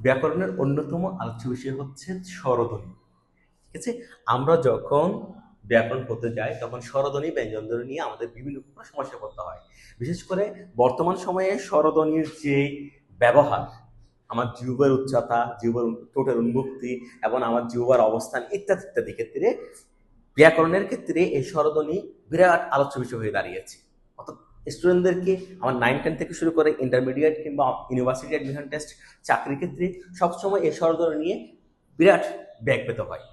ব্যাকরণের অন্যতম আলোচ্য বিষয় হচ্ছে স্বরধ্বনি। ঠিক আছে? আমরা যখন ব্যাকরণ পড়তে যাই, তখন স্বরধ্বনি ব্যঞ্জনধ্বনি নিয়ে আমাদের বিভিন্ন সমস্যা পড়তে হয়। বিশেষ করে বর্তমান সময়ে স্বরধ্বনির যে ব্যবহার, আমার জিহ্বার উচ্চতা, জিহ্বার ঠোঁটের উন্মুক্তি এবং আমার জিহ্বার অবস্থান ইত্যাদি ইত্যাদি ক্ষেত্রে ব্যাকরণের ক্ষেত্রে এই স্বরধ্বনি বিরাট আলোচ্য বিষয় হয়ে দাঁড়িয়েছে। অর্থাৎ স্টুডেন্টদেরকে আমার নাইন টেন থেকে শুরু করে ইন্টারমিডিয়েট কিংবা ইউনিভার্সিটি অ্যাডমিশন টেস্ট চাকরির ক্ষেত্রে সবসময় এই স্বরধ্বনি নিয়ে বিরাট ব্যাগ পেতে হয়।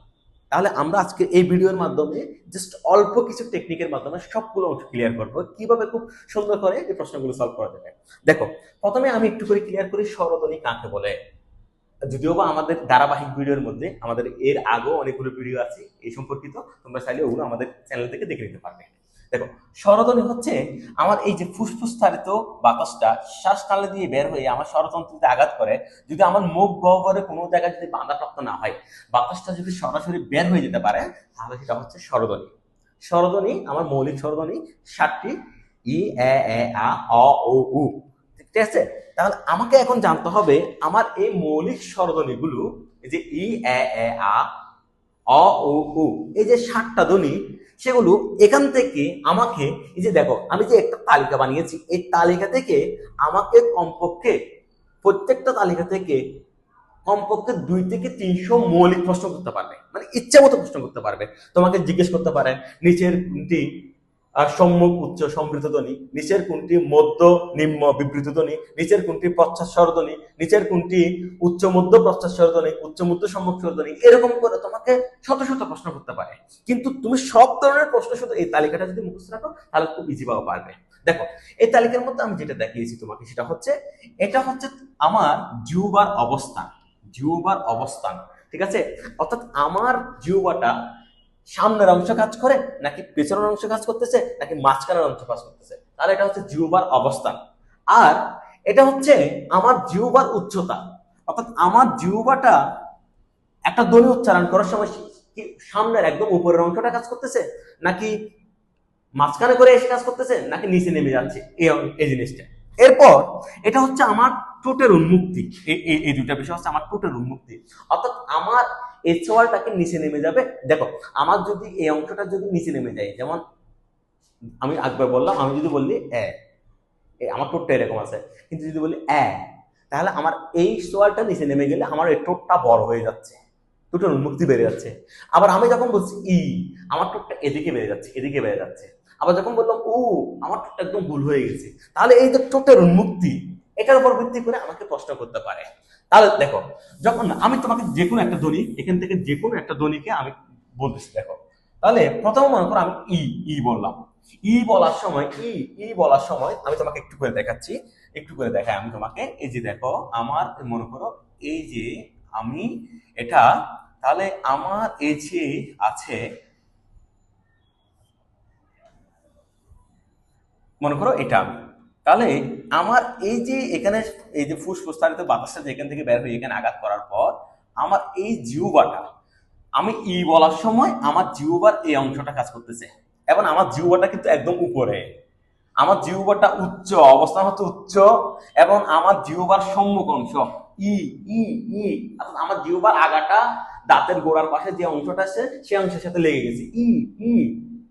তাহলে আমরা আজকে এই ভিডিওর মাধ্যমে জাস্ট অল্প কিছু টেকনিকের মাধ্যমে সবগুলো অংশ ক্লিয়ার করব। কীভাবে খুব সুন্দর করে এই প্রশ্নগুলো সলভ করা যাবে। দেখো, প্রথমে আমি একটু করে ক্লিয়ার করি স্বরধ্বনি কাকে বলে। যদিও বা আমাদের ধারাবাহিক ভিডিওর মধ্যে আমাদের এর আগেও অনেকগুলো ভিডিও আছে, এই সম্পর্কিত তোমরা চাইলে ওগুলো আমাদের চ্যানেল থেকে দেখে নিতে পারবে। দেখো, স্বরধ্বনি হচ্ছে আমার এই যে ফুসফুস তারিত বাতাসটা শ্বাস কালে দিয়ে বের হয়ে আমার স্বরতন্ত্রতে আঘাত করে, যদি আমার মুখ গহ্বরে কোনো জায়গায় যদি বাধাপ্রাপ্ত না হয়, বাতাসটা যদি সরাসরি বের হয়ে যেতে পারে, তাহলে সেটা হচ্ছে স্বরধ্বনি। স্বরধ্বনি, আমার মৌলিক স্বরধ্বনি, সাতটি, ই, এ এ, আ, অ, ও, উ। ঠিক আছে? তাহলে আমাকে এখন জানতে হবে, আমার এই মৌলিক স্বরধ্বনিগুলো, এই যে ই, এ এ, আ, অ, ও, উ, এই যে সাতটা ধ্বনি সেগুলো এখান থেকে আমাকে, এই যে দেখো, আমি যে একটা তালিকা বানিয়েছি, এই তালিকা থেকে আমাকে কমপক্ষে প্রত্যেকটা তালিকা থেকে কমপক্ষে দুই থেকে তিনশো মৌলিক প্রশ্ন করতে পারবে। মানে ইচ্ছা মতো প্রশ্ন করতে পারবে। তোমাকে জিজ্ঞেস করতে পারে, নিচের আর সম্মুখ উচ্চ সমৃদ্ধ ধ্বনি, নিচের কোনটি মধ্য নিম্ন বিবৃত ধ্বনি, নিচের কোনটি প্রচ্ছাস্বর ধ্বনি, নিচের কোনটি উচ্চ মধ্য প্রচ্ছাস্বর ধ্বনি, উচ্চ মধ্য সম্মুখ স্বর ধ্বনি, এরকম করে তোমাকে শত শত প্রশ্ন করতে পারে। কিন্তু তুমি সব ধরনের প্রশ্ন শুধু এই তালিকাটা যদি মুখস্থ রাখো, তাহলে খুব ইজি পাওয়া পারবে। দেখো, এই তালিকার মধ্যে আমি যেটা দেখিয়েছি তোমাকে, সেটা হচ্ছে, এটা হচ্ছে আমার জিউবার অবস্থান জিউবার অবস্থান, ঠিক আছে? অর্থাৎ আমার জিউবাটা সামনের অংশ কাজ করে, নাকি পেছনের অংশ কাজ করতেছে, নাকি মাঝখানের অংশ কাজ করতেছে? তাহলে এটা হচ্ছে জিউবার অবস্থান আর এটা হচ্ছে আমার জিউবার উচ্চতা। অর্থাৎ আমার জিউবাটা একটা ধ্বনি উচ্চারণ করার সময় কি সামনের একদম উপরের অংশটা কাজ করতেছে, নাকি মাঝখানে করে এসে কাজ করতেছে, নাকি নিচে নেমে যাচ্ছে? এই এই জিনিসটা। এরপর এটা হচ্ছে আমার টোটের উন্মুক্তি। এই দুইটা বিষয় হচ্ছে আমার টোটের উন্মুক্তি। অর্থাৎ আমার এই সোয়ালটাকে নিচে নেমে যাবে। দেখো, আমার যদি এই অংশটা যদি নিচে নেমে যায়, যেমন আমি একবার বললাম, আমি যদি বললি এ আমার টোটটা এরকম আছে, কিন্তু যদি বলি এ, তাহলে আমার এই সোয়ালটা নিচে নেমে গেলে আমার এই টোটটা বড় হয়ে যাচ্ছে। টোটের উন্মুক্তি বেড়ে যাচ্ছে। আবার আমি যখন বলছি ই, আমার টোটটা এদিকে বেড়ে যাচ্ছে, এদিকে বেড়ে যাচ্ছে। আবার যখন বললাম ও আমার টোটটা একদম ভুল হয়ে গেছে, তাহলে এই যে টোটের উন্মুক্তি এটার উপর ভিত্তি করে আমাকে প্রশ্ন করতে পারে। তাহলে দেখো, যখন আমি তোমাকে যে কোনো একটা ধ্বনি, এখান থেকে যে কোনো একটা ধ্বনিকে আমি বলতেছি, দেখো। তাহলে প্রথম মনে করো আমি ই ই বললাম। ই বলার সময়, ই ই বলার সময় আমি তোমাকে একটু করে দেখাচ্ছি, একটু করে দেখাই আমি তোমাকে। এই যে দেখো, আমার মনে করো এই যে আমি এটা, তাহলে আমার এই যে আছে, মনে করো এটা আমি। তাহলে আমার এই যে এখানে, এই যে ফুসফুস্তারিত বাতাসটা যে এখান থেকে বের হয়ে এখানে আঘাত করার পর, আমার এই জিউবাটা আমি ই বলার সময় আমার জিউবার এই অংশটা কাজ করতেছে। এবং আমার জিউবাটা কিন্তু একদম উপরে। আমার জিউবাটা উচ্চ, অবস্থান হচ্ছে উচ্চ, এবং আমার জিউবার সম্মুখ অংশ, ই ই ই আমার জিউবার আগাটা দাঁতের গোড়ার পাশে যে অংশটা আছে সেই অংশের সাথে লেগে গেছে, ই ই,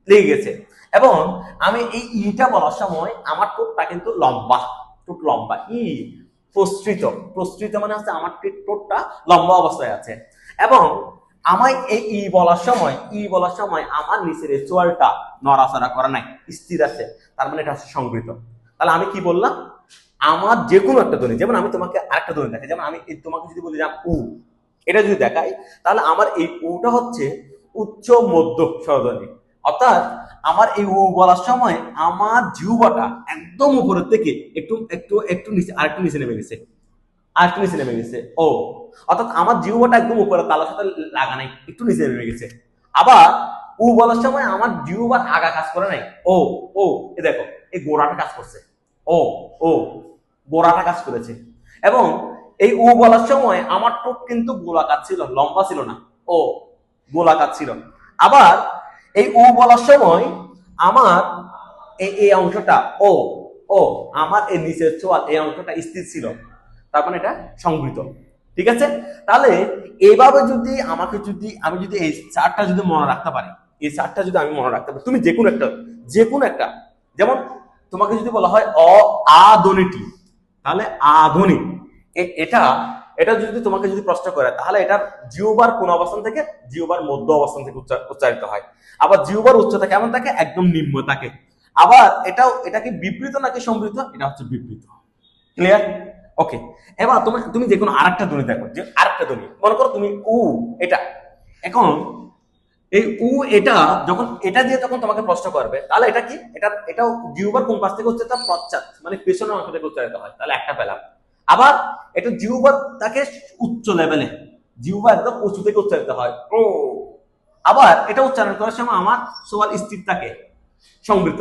লেগে গেছে। এবং আমি এই ইটা বলার সময় আমার টোটটা কিন্তু লম্বা টোট লম্বা, ই প্রস্ত্রিত প্রস্ত্রিত মানে হচ্ছে আমার টোটটা লম্বা অবস্থায় আছে। এবং আমায় এই ই বলার সময়, ই বলার সময় আমার নিচের চোয়ালটা নড়াচড়া করা নাই, স্থির আছে, তার মানে এটা হচ্ছে সংবৃত তাহলে আমি কি বললাম? আমার যে কোনো একটা ধ্বনি, যেমন আমি তোমাকে আরেকটা ধ্বনি দেখাই, যেমন আমি তোমাকে যদি বলি যে উ, এটা যদি দেখাই, তাহলে আমার এই উটা হচ্ছে উচ্চ মধ্য স্বরধ্বনি অর্থাৎ আমার এই উ বলার সময় আমার জিহ্বাটা একদম উপরের থেকে একটু একটু একটু নিচে, আরেকটু নিচে নেমে গেছে। আরেকটু নিচে নেমে গেছে। ও, অর্থাৎ আমার জিহ্বাটা একদম উপরে, তালার সাথে লাগা নাই, একটু নিচে নেমে গেছে। আবার উ বলার সময় আমার জিহ্বার আগা কাজ করে নাই। ও ও, এ দেখো, এই গোড়াটা কাজ করছে। ও ও, গোড়াটা কাজ করেছে। এবং এই উ বলার সময় আমার টোপ কিন্তু গোলাকার ছিল, লম্বা ছিল না। ও, গোলাকার ছিল। আবার এই উ বলার সময় আমার এই এই অংশটা ও ও, আমার এই নিচের চোয়াল এই অংশটা স্থির ছিল। তার মানে এটা সংগৃহীত ঠিক আছে? তাহলে এইভাবে যদি আমাকে যদি, আমি যদি এই চারটা যদি মনে রাখতে পারি, এই চারটা যদি আমি মনে রাখতে পারি, তুমি যে কোনো একটা, যে কোনো একটা, যেমন তোমাকে যদি বলা হয় অ আধুনিটি তাহলে আধুনিক এটা এটা যদি তোমাকে যদি প্রশ্ন করে, তাহলে এটার জিওবার কোন অবস্থান থেকে? জিওবার মধ্য অবস্থান থেকে উচ্চা- উচ্চারিত হয়। আবার জিওবার উচ্চতা কেমন থাকে? একদম নিম্ন থাকে। আবার এটাও, এটা কি বিবৃত নাকি সমৃদ্ধ? এটা হচ্ছে বিবৃত ক্লিয়ার ওকে এবার তুমি তুমি যে কোনো আরেকটা ধ্বনি দেখো, যে আরেকটা ধ্বনি। মনে করো তুমি উ, এটা। এখন এই উ, এটা যখন, এটা দিয়ে তখন তোমাকে প্রশ্ন করবে, তাহলে এটা কি? এটা, এটাও জিউবার কোন পাশ থেকে হচ্ছে তা পশ্চাৎ মানে পেছনের অংশ থেকে উচ্চারিত হয়। তাহলে একটা পেলাম। আবার এটা জিউবার তাকে উচ্চ লেভেলে জিউবা একদম উঁচু থেকে উচ্চারিত হয়। ও। আবার এটা উচ্চারণ করার সময় আমার সোয়াল স্থির থাকে সংবৃত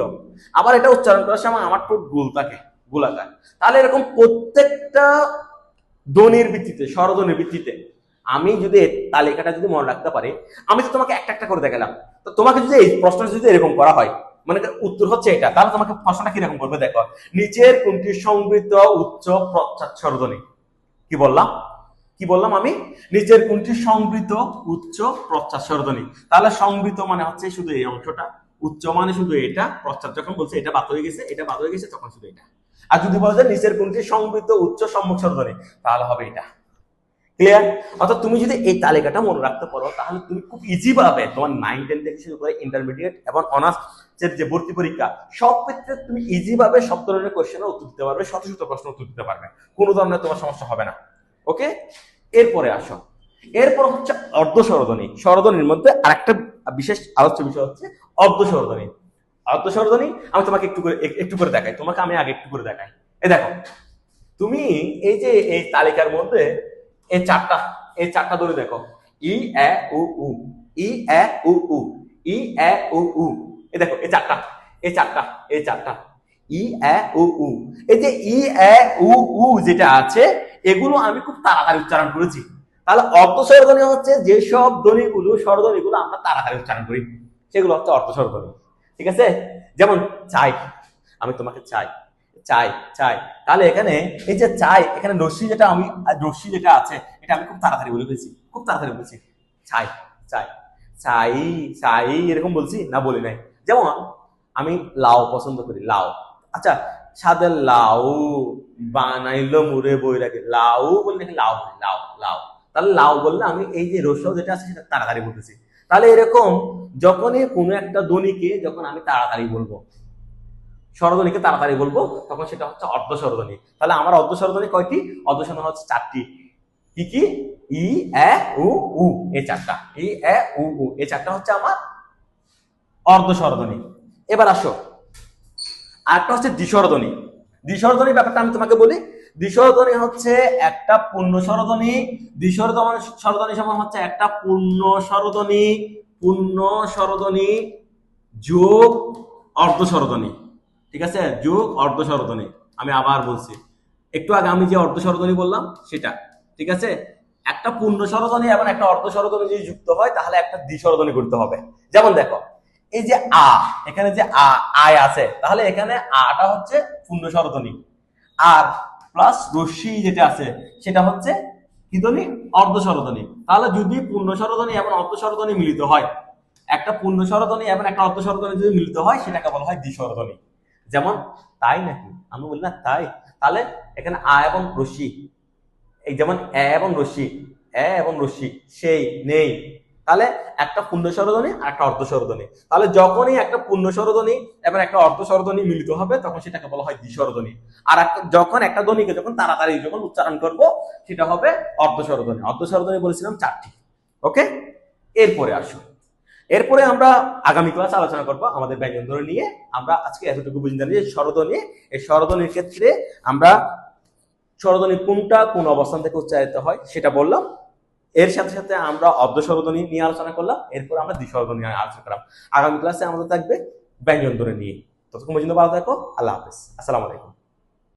আবার এটা উচ্চারণ করার সময় আমার ঠোঁট গোল থাকে গোলাকার। তাহলে এরকম প্রত্যেকটা ধ্বনির ভিত্তিতে স্বরধ্বনির ভিত্তিতে আমি যদি তালিকাটা যদি মনে রাখতে পারি আমি তো তোমাকে একটা একটা করে দেখালাম। তো তোমাকে যদি এই প্রশ্নটা যদি এরকম করা হয় মানে উত্তর হচ্ছে এটা। তাহলে তোমাকে প্রশ্নটা কীরকম করবে দেখো, নিচের কোনটি সংবৃত উচ্চ প্রচ্ছদ কি বললাম? কি বললাম আমি? নিচের কোনটি সংবৃত উচ্চ প্রচ্ছদ তাহলে সংবৃত মানে হচ্ছে শুধু এই অংশটা, উচ্চ মানে শুধু এটা, প্রচ্ছদ যখন বলছে এটা বাদ হয়ে গেছে, এটা বাদ হয়ে গেছে, তখন শুধু এটা। আর যদি বলা যায় নিচের কোনটি সংবৃত উচ্চ সম্মুখ স্বরধ্বনি তাহলে হবে এটা। ক্লিয়ার অর্থাৎ তুমি যদি এই তালিকাটা মনে রাখতে পারো, তাহলে তুমি খুব ইজি পাবে তোমার নাইন টেন থেকে শুরু করে ইন্টারমিডিয়েট এবং অনার্স যে ভর্তি পরীক্ষা, সব ক্ষেত্রে তুমি ইজি ভাবে সব ধরনের কোশ্চেনের উত্তর দিতে পারবে শত শত প্রশ্ন উত্তর দিতে পারবে। কোনো ধরনের তোমার সমস্যা হবে না। ওকে এরপরে আসো। এরপর হচ্ছে অর্ধ স্বরধ্বনি স্বরধ্বনির মধ্যে আরেকটা বিশেষ আলোচ্য বিষয় হচ্ছে অর্ধ স্বরধ্বনি অর্ধ স্বরধ্বনি আমি তোমাকে একটু করে একটু করে দেখাই। তোমাকে আমি আগে একটু করে দেখাই। এই দেখো, তুমি এই যে এই তালিকার মধ্যে এই চারটা এই চারটা ধরে দেখো। ই, এ, উ ই, এ উ। ই, এ, উ উ। এই দেখো, এই চারটা এই চারটা এই চারটা। ই, এ, উ উ। এই যে ই, এ, উ উ যেটা আছে, এগুলো আমি খুব তাড়াতাড়ি উচ্চারণ করেছি। তাহলে অর্থ স্বরধ্বনি হচ্ছে যেসব ধ্বনিগুলো, স্বরধ্বনিগুলো আমরা তাড়াতাড়ি উচ্চারণ করি। সেগুলো হচ্ছে অর্থ স্বরধ্বনি ঠিক আছে? যেমন চাই, আমি তোমাকে চাই চাই চাই। তাহলে এখানে এই যে চাই, এখানে রশ্মি যেটা আমি, রশ্মি যেটা আছে, এটা আমি খুব তাড়াতাড়ি বলে ফেলছি। খুব তাড়াতাড়ি বলছি। চাই চাই চাই চাই, এরকম বলছি? না বলি নাই। যেমন আমি লাউ পছন্দ করি, লাউ। আচ্ছা সাদের লাউ বানাইলো মুড়ে বই রাখে লাউ বললে লাউ লাউ লাউ। তাহলে লাউ বললে আমি এই যে রসও যেটা আছে সেটা তাড়াতাড়ি বলতেছি। তাহলে এরকম যখনই কোনো একটা ধ্বনিকে যখন আমি তাড়াতাড়ি বলব স্বরধ্বনিকে তাড়াতাড়ি বলব, তখন সেটা হচ্ছে অর্ধ স্বরধ্বনি তাহলে আমার অর্ধ স্বরধ্বনি কয়টি? অর্ধ স্বরধ্বনি হচ্ছে চারটি। কি কি? ই, এ, উ উ চারটা। ই, এ, উ উ এই চারটা হচ্ছে আমার অর্ধ স্বরধ্বনি এবার আসো। আরেকটা হচ্ছে দ্বিস্বরধ্বনি দ্বিস্বরধ্বনির ব্যাপারটা আমি তোমাকে বলি। দ্বিস্বরধ্বনি হচ্ছে একটা পূর্ণ স্বরধ্বনি দ্বিস্বরধ্বনি স্বরধ্বনি সমান হচ্ছে একটা পূর্ণ স্বরধ্বনি পূর্ণ স্বরধ্বনি যোগ অর্ধ স্বরধ্বনি ঠিক আছে? যোগ অর্ধ স্বরধ্বনি আমি আবার বলছি। একটু আগে আমি যে অর্ধ স্বরধ্বনি বললাম, সেটা। ঠিক আছে? একটা পূর্ণ স্বরধ্বনি এবং একটা অর্ধ স্বরধ্বনি যদি যুক্ত হয়, তাহলে একটা দ্বিস্বরধ্বনি করতে হবে। যেমন দেখো এই যে আ, এখানে যে আ, আয় আছে, তাহলে এখানে আটা হচ্ছে পূর্ণ স্বরধ্বনি আর প্লাস রশ্মি যেটা আছে, সেটা হচ্ছে কি ধ্বনি? অর্ধ তাহলে যদি পূর্ণ স্বরধ্বনি এবং অর্ধ স্বরধ্বনি মিলিত হয়, একটা পূর্ণ স্বরধ্বনি এবং একটা অর্ধ স্বরধ্বনি যদি মিলিত হয়, সেটাকে বলা হয় দ্বিস্বরধ্বনি যেমন, তাই নাকি? আমি বলি না, তাই। তাহলে এখানে আ এবং রশ্মি, এই যেমন এ এবং রশ্মি, এ এবং রশ্মি, সেই, নেই। তাহলে একটা পূর্ণ স্বরধ্বনি আর একটা অর্ধ স্বরধ্বনি তাহলে যখনই একটা পূর্ণ স্বরধ্বনি এবং একটা অর্ধ স্বরধ্বনি মিলিত হবে, তখন সেটাকে বলা হয় দ্বিস্বরধ্বনি আর যখন একটা ধ্বনিকে যখন তাড়াতাড়ি যখন উচ্চারণ করব, সেটা হবে অর্ধ স্বরধ্বনি অর্ধ স্বরধ্বনি বলেছিলাম চারটি। ওকে এরপরে আসো। এরপরে আমরা আগামী ক্লাস আলোচনা করব আমাদের ব্যঞ্জন ধ্বনি নিয়ে। আমরা আজকে এতটুকু বুঝে জানি যে স্বরধ্বনি এই স্বরধ্বনির ক্ষেত্রে আমরা স্বরধ্বনি কোনটা কোন অবস্থান থেকে উচ্চারিত হয় সেটা বললাম। এর সাথে সাথে আমরা অব্দ স্বরধ্বনি নিয়ে আলোচনা করলাম, এরপর আমরা দ্বিস্বরধ্বনি নিয়ে আলোচনা করলাম। আগামী ক্লাসে আমাদের থাকবে ব্যঞ্জন ধরে নিয়ে। ততক্ষণ পর্যন্ত ভালো থাকো, আল্লাহ হাফেজ। আসসালামু আলাইকুম।